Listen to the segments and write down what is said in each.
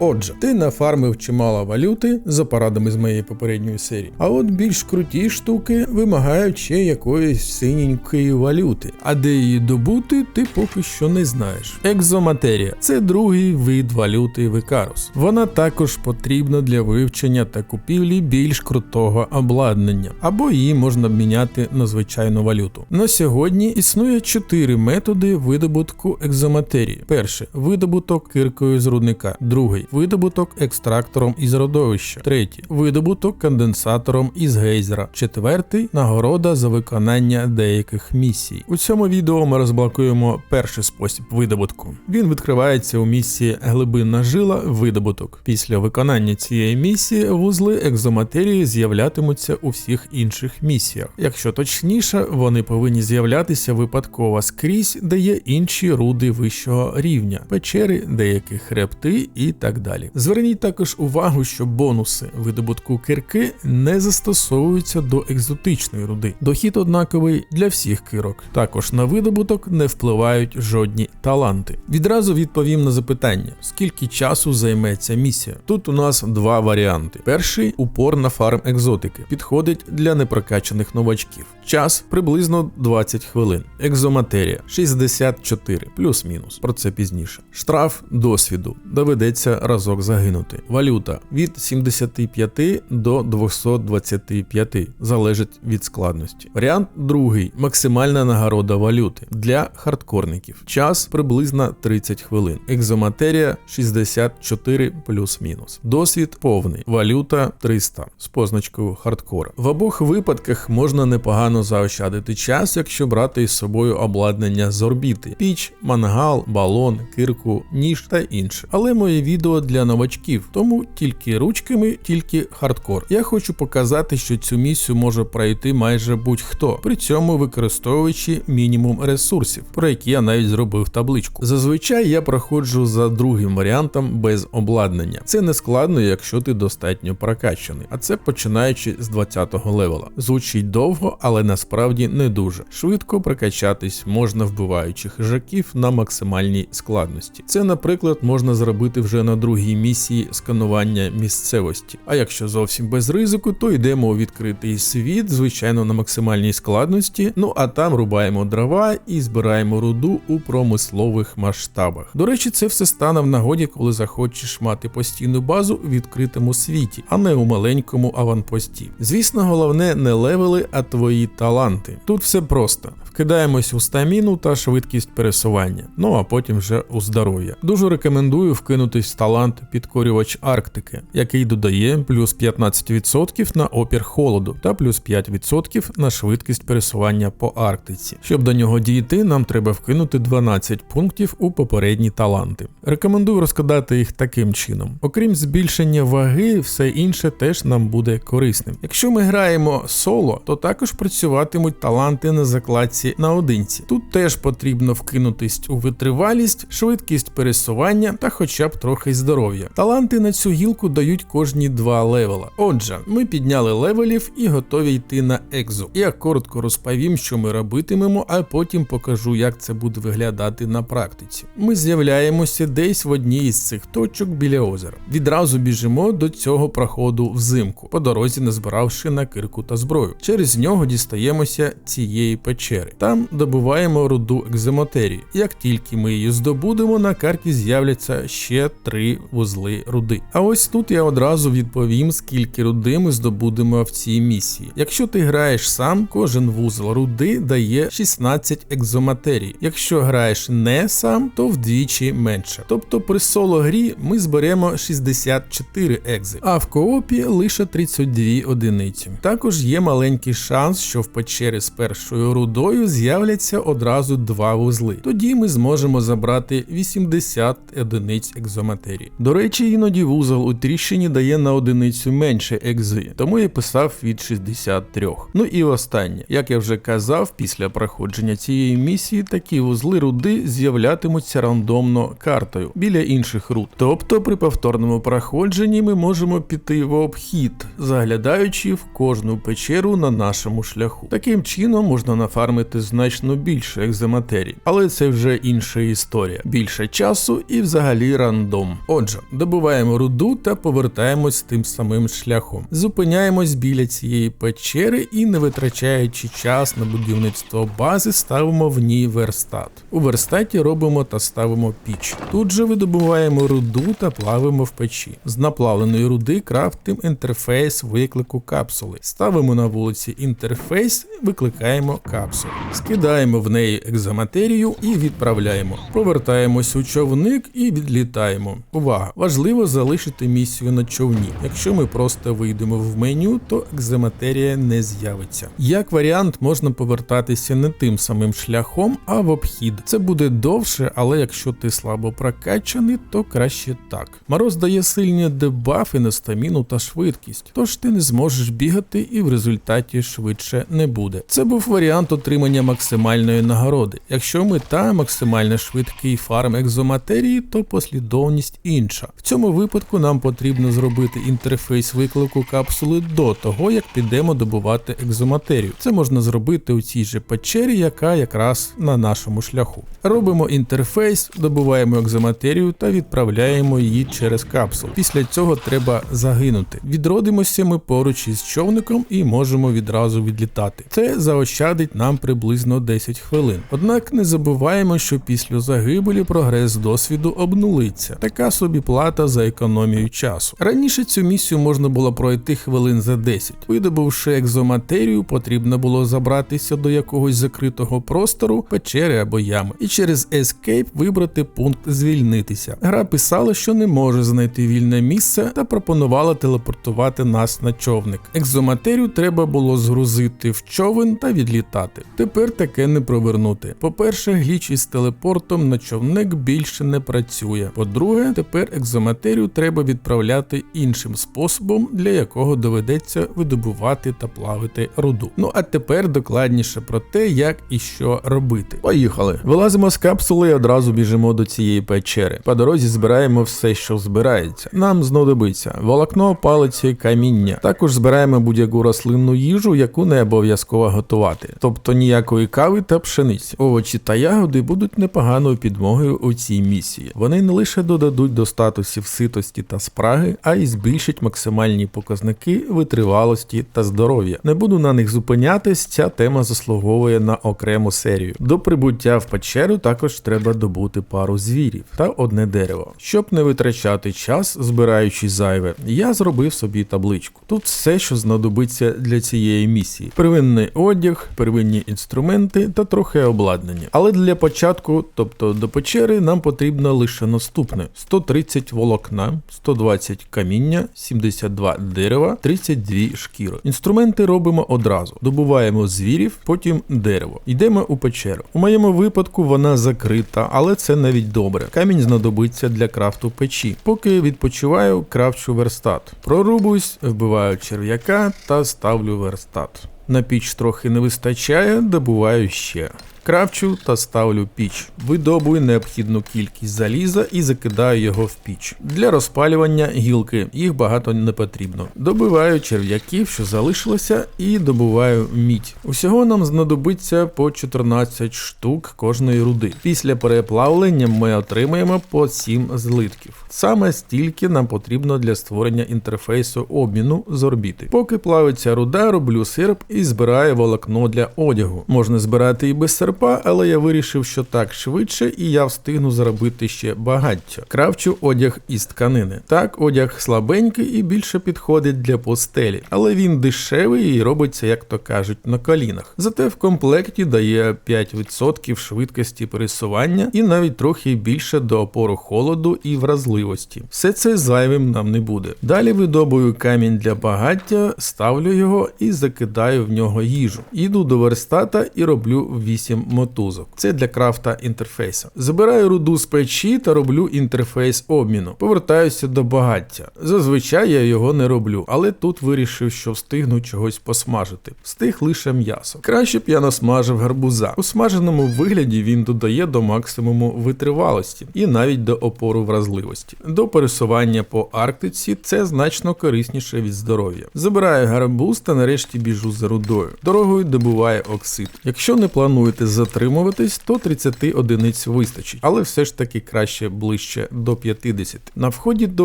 Отже, ти нафармив чимало валюти за порадами з моєї попередньої серії. А от більш круті штуки вимагають ще якоїсь синенької валюти. А де її добути, ти поки що не знаєш. Екзоматерія це другий вид валюти Викарус. Вона також потрібна для вивчення та купівлі більш крутого обладнання, або її можна обміняти на звичайну валюту. На сьогодні існує чотири методи видобутку екзоматерії. Перше видобуток киркою з рудника, другий видобуток екстрактором із родовища, третій видобуток конденсатором із гейзера, четвертий нагорода за виконання деяких місій. У цьому відео ми розблокуємо перший спосіб видобутку. Він відкривається у місії глибинна жила видобуток. Після виконання цієї місії вузли екзоматерії з'являтимуться у всіх інших місіях. Якщо точніше, вони повинні з'являтися випадково скрізь, де є інші руди вищого рівня, печери, деякі хребти і так далі. Зверніть також увагу, що бонуси видобутку кирки не застосовуються до екзотичної руди. Дохід однаковий для всіх кирок. Також на видобуток не впливають жодні таланти. Відразу відповім на запитання: скільки часу займе ця місія? Тут у нас два варіанти. Перший упор на фарм екзотики підходить для непрокачаних новачків. Час приблизно 20 хвилин. Екзоматерія 64 плюс-мінус. Про це пізніше. Штраф досвіду доведеться разок загинути. Валюта від 75 до 225 залежить від складності. Варіант другий максимальна нагорода валюти для хардкорників. Час приблизно 30 хвилин. Екзоматерія 64 плюс-мінус. Досвід повний. Валюта 300 з позначкою хардкора. В обох випадках можна непогано заощадити час, якщо брати із собою обладнання з орбіти: піч, мангал, балон, кирку, ніж та інше. Але моє відео для новачків, тому тільки ручками, тільки хардкор. Я хочу показати, що цю місію може пройти майже будь-хто, при цьому використовуючи мінімум ресурсів, про які я навіть зробив табличку. Зазвичай я проходжу за другим варіантом без обладнання. Це не складно, якщо ти достатньо прокачаний, а це починаючи з 20-го левела. Звучить довго, але насправді не дуже. Швидко прокачатись можна вбиваючи хижаків на максимальній складності. Це, наприклад, можна зробити вже на другій місії сканування місцевості. А якщо зовсім без ризику, то йдемо у відкритий світ, звичайно, на максимальній складності. Ну а там рубаємо дрова і збираємо руду у промислових масштабах. До речі, це все стане в нагоді, коли захочеш мати постійну базу у відкритому світі, а не у маленькому аванпості. Звісно, головне не левели, а твої таланти. Тут все просто. Вкидаємось у стаміну та швидкість пересування, ну а потім вже у здоров'я. Дуже рекомендую вкинутись в талант підкорювач Арктики, який додає плюс 15% на опір холоду та плюс 5% на швидкість пересування по Арктиці. Щоб до нього дійти, нам треба вкинути 12 пунктів у попередні таланти. Рекомендую розкладати їх таким чином. Окрім збільшення ваги, все інше теж нам буде корисним. Якщо ми граємо соло, то також працюватимуть таланти на закладці наодинці. Тут теж потрібно вкинутись у витривалість, швидкість пересування та хоча б трохи здоров'я. Таланти на цю гілку дають кожні два левела. Отже, ми підняли левелів і готові йти на екзу. Я коротко розповім, що ми робитимемо, а потім покажу, як це буде виглядати на практиці. Ми з'являємося десь в одній із цих точок біля озера. Відразу біжимо до цього проходу взимку, по дорозі назбиравши на кирку та зброю. Через нього дістаємося цієї печери. Там добуваємо руду екземотерії. Як тільки ми її здобудемо, на карті з'являться ще три вузли руди. А ось тут я одразу відповім, скільки руди ми здобудемо в цій місії. Якщо ти граєш сам, кожен вузол руди дає 16 екзоматерій. Якщо граєш не сам, то вдвічі менше. Тобто при соло грі ми зберемо 64 екзи, а в коопі лише 32 одиниці. Також є маленький шанс, що в печері з першою рудою з'являться одразу два вузли. Тоді ми зможемо забрати 80 одиниць екзоматерії. До речі, іноді вузол у тріщині дає на одиницю менше екзи, тому я писав від 63. Ну і останнє, як я вже казав, після проходження цієї місії такі вузли руди з'являтимуться рандомно картою біля інших руд. Тобто при повторному проходженні ми можемо піти в обхід, заглядаючи в кожну печеру на нашому шляху. Таким чином можна нафармити значно більше екзоматерій, але це вже інша історія. Більше часу і взагалі рандом. Отже, добуваємо руду та повертаємось тим самим шляхом. Зупиняємось біля цієї печери і, не витрачаючи час на будівництво бази, ставимо в ній верстат. У верстаті робимо та ставимо піч. Тут же видобуваємо руду та плавимо в печі. З наплавленої руди крафтим інтерфейс виклику капсули. Ставимо на вулиці інтерфейс, викликаємо капсулу. Скидаємо в неї екзоматерію і відправляємо. Повертаємось у човник і відлітаємо. Увага! Важливо залишити місію на човні. Якщо ми просто вийдемо в меню, то екзоматерія не з'явиться. Як варіант, можна повертатися не тим самим шляхом, а в обхід. Це буде довше, але якщо ти слабо прокачаний, то краще так. Мороз дає сильні дебафи на стаміну та швидкість, тож ти не зможеш бігати і в результаті швидше не буде. Це був варіант отримання максимальної нагороди. Якщо мета максимально швидкий фарм екзоматерії, то послідовність інша. В цьому випадку нам потрібно зробити інтерфейс виклику капсули до того, як підемо добувати екзоматерію. Це можна зробити у цій же печері, яка якраз на нашому шляху. Робимо інтерфейс, добуваємо екзоматерію та відправляємо її через капсулу. Після цього треба загинути. Відродимося ми поруч із човником і можемо відразу відлітати. Це заощадить нам приблизно 10 хвилин. Однак не забуваємо, що після загибелі прогрес досвіду обнулиться. Така собі плата за економію часу. Раніше цю місію можна було пройти хвилин за 10. Видобувши екзоматерію, потрібно було забратися до якогось закритого простору, печери або ями, і через Escape вибрати пункт звільнитися. Гра писала, що не може знайти вільне місце та пропонувала телепортувати нас на човник. Екзоматерію треба було згрузити в човен та відлітати. Тепер таке не провернути. По-перше, гліч із телепортом на човник більше не працює. По-друге, тепер екзоматерію треба відправляти іншим способом, для якого доведеться видобувати та плавити руду. Ну а тепер докладніше про те, як і що робити. Поїхали. Вилазимо з капсули і одразу біжимо до цієї печери. По дорозі збираємо все, що збирається. Нам знадобиться волокно, палиці, каміння. Також збираємо будь-яку рослинну їжу, яку не обов'язково готувати, тобто ніякої кави та пшениці. Овочі та ягоди будуть непоганою підмогою у цій місії. Вони не лише додадуть до статусів ситості та спраги, а й збільшать максимальні показники витривалості та здоров'я. Не буду на них зупинятись, ця тема заслуговує на окрему серію. До прибуття в печеру також треба добути пару звірів та одне дерево. Щоб не витрачати час, збираючи зайве, я зробив собі табличку. Тут все, що знадобиться для цієї місії: первинний одяг, первинні інструменти та трохи обладнання. Але для початку, тобто до печери, нам потрібно лише наступне: 130 волокна, 120 каміння, 72 дерева, 32 шкіри. Інструменти робимо одразу. Добуваємо звірів, потім дерево. Йдемо у печеру. У моєму випадку вона закрита, але це навіть добре. Камінь знадобиться для крафту печі. Поки відпочиваю, крафчу верстат. Прорубуюсь, вбиваю черв'яка та ставлю верстат. На піч трохи не вистачає, добуваю ще. Кравчу та ставлю піч. Видобую необхідну кількість заліза і закидаю його в піч. Для розпалювання гілки, їх багато не потрібно. Добиваю черв'яків, що залишилося, і добуваю мідь. Усього нам знадобиться по 14 штук кожної руди. Після переплавлення ми отримаємо по 7 злитків. Саме стільки нам потрібно для створення інтерфейсу обміну з орбіти. Поки плавиться руда, роблю сироп і збираю волокно для одягу. Можна збирати і без серпа, але я вирішив, що так швидше, і я встигну заробити ще багаття. Кравчу одяг із тканини. Так, одяг слабенький і більше підходить для постелі, але він дешевий і робиться, як то кажуть, на колінах. Зате в комплекті дає 5% швидкості пересування і навіть трохи більше до опору холоду і вразливості. Все це зайвим нам не буде. Далі видобую камінь для багаття, ставлю його і закидаю в нього їжу. Іду до верстата і роблю 8 мотузок. Це для крафта інтерфейсу. Забираю руду з печі та роблю інтерфейс обміну. Повертаюся до багаття. Зазвичай я його не роблю, але тут вирішив, що встигну чогось посмажити. Встиг лише м'ясо. Краще б я насмажив гарбуза. У смаженому вигляді він додає до максимуму витривалості і навіть до опору вразливості. До пересування по Арктиці це значно корисніше від здоров'я. Забираю гарбуз та нарешті біжу за рудою. Дорогою добуває оксид. Якщо не плануєте затримуватись, то 30 одиниць вистачить, але все ж таки краще ближче до 50. На вході до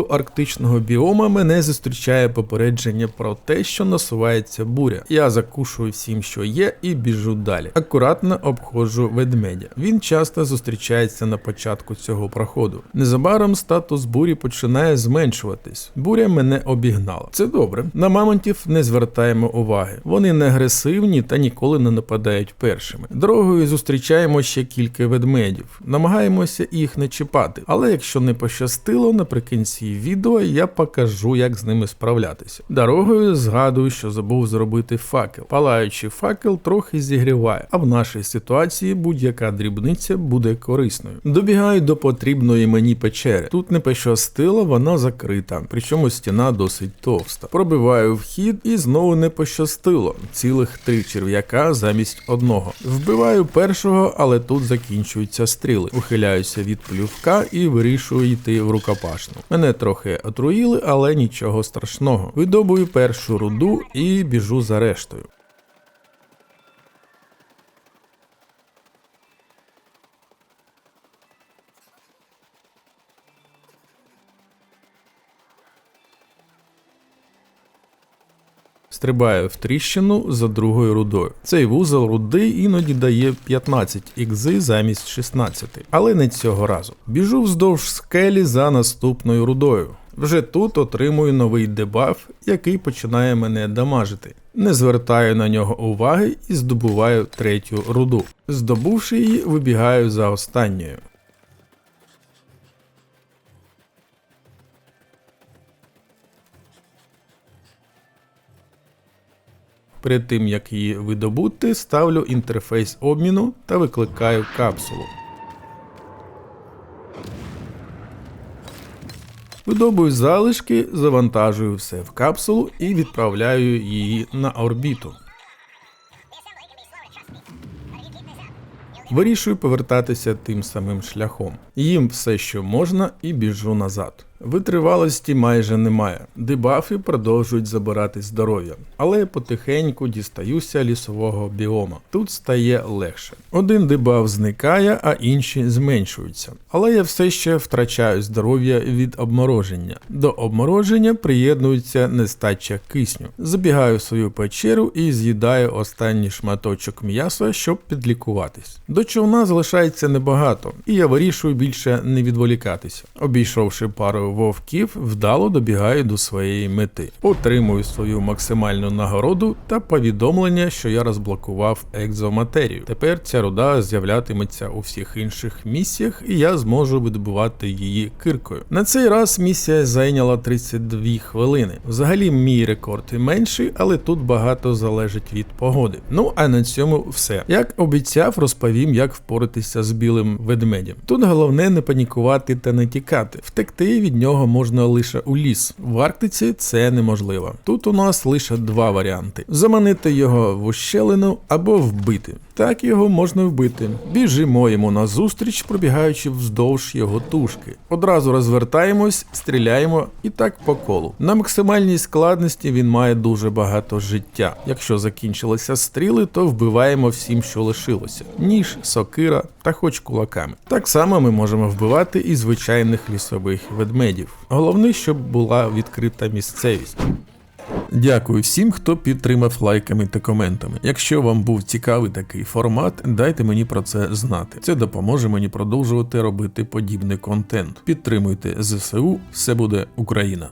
арктичного біома мене зустрічає попередження про те, що насувається буря. Я закушую всім, що є, і біжу далі. Акуратно обходжу ведмедя. Він часто зустрічається на початку цього проходу. Незабаром статус бурі починає зменшуватись. Буря мене обігнала. Це добре. На мамонтів не звертаємо уваги. Вони не агресивні та ніколи не нападають першими. Дорогою зустрічаємо ще кілька ведмедів. Намагаємося їх не чіпати, але якщо не пощастило, наприкінці відео я покажу, як з ними справлятися. Дорогою згадую, що забув зробити факел. Палаючий факел трохи зігріває, а в нашій ситуації будь-яка дрібниця буде корисною. Добігаю до потрібної мені печери. Тут не пощастило, вона закрита, причому стіна досить товста. Пробиваю вхід і знову не пощастило. Цілих три черв'яка замість одного. Вбиваю першого, але тут закінчуються стріли. Ухиляюся від плювка і вирішую йти в рукопашну. Мене трохи отруїли, але нічого страшного. Видобую першу руду і біжу за рештою. Стрибаю в тріщину за другою рудою. Цей вузол руди іноді дає 15 ікзи замість 16, але не цього разу. Біжу вздовж скелі за наступною рудою. Вже тут отримую новий дебаф, який починає мене дамажити. Не звертаю на нього уваги і здобуваю третю руду. Здобувши її, вибігаю за останньою. Перед тим як її видобути, ставлю інтерфейс обміну та викликаю капсулу. Видобую залишки, завантажую все в капсулу і відправляю її на орбіту. Вирішую повертатися тим самим шляхом. Їм все, що можна, і біжу назад. Витривалості майже немає. Дебафи продовжують забирати здоров'я, але потихеньку дістаюся лісового біома. Тут стає легше. Один дебаф зникає, а інші зменшуються. Але я все ще втрачаю здоров'я від обмороження. До обмороження приєднується нестача кисню. Забігаю в свою печеру і з'їдаю останній шматочок м'яса, щоб підлікуватись. До човна залишається небагато, і я вирішую більше не відволікатися. Обійшовши пару вовків, вдало добігаю до своєї мети. Отримую свою максимальну нагороду та повідомлення, що я розблокував екзоматерію. Тепер ця руда з'являтиметься у всіх інших місіях, і я зможу видобувати її киркою. На цей раз місія зайняла 32 хвилини. Взагалі, мій рекорд менший, але тут багато залежить від погоди. Ну а на цьому все. Як обіцяв, розповім, як впоратися з білим ведмедем. Тут головне не панікувати та не тікати. Втекти від нього можна лише у ліс. В Арктиці це неможливо. Тут у нас лише два варіанти: заманити його в ущелину або вбити. Так його можна вбити. Біжимо йому назустріч, пробігаючи вздовж його тушки. Одразу розвертаємось, стріляємо і так по колу. На максимальній складності він має дуже багато життя. Якщо закінчилися стріли, то вбиваємо всім, що лишилося: ніж, сокира та хоч кулаками. Так само ми можемо вбивати і звичайних лісових ведмедів. Головне, щоб була відкрита місцевість. Дякую всім, хто підтримав лайками та коментами. Якщо вам був цікавий такий формат, дайте мені про це знати. Це допоможе мені продовжувати робити подібний контент. Підтримуйте ЗСУ, все буде Україна.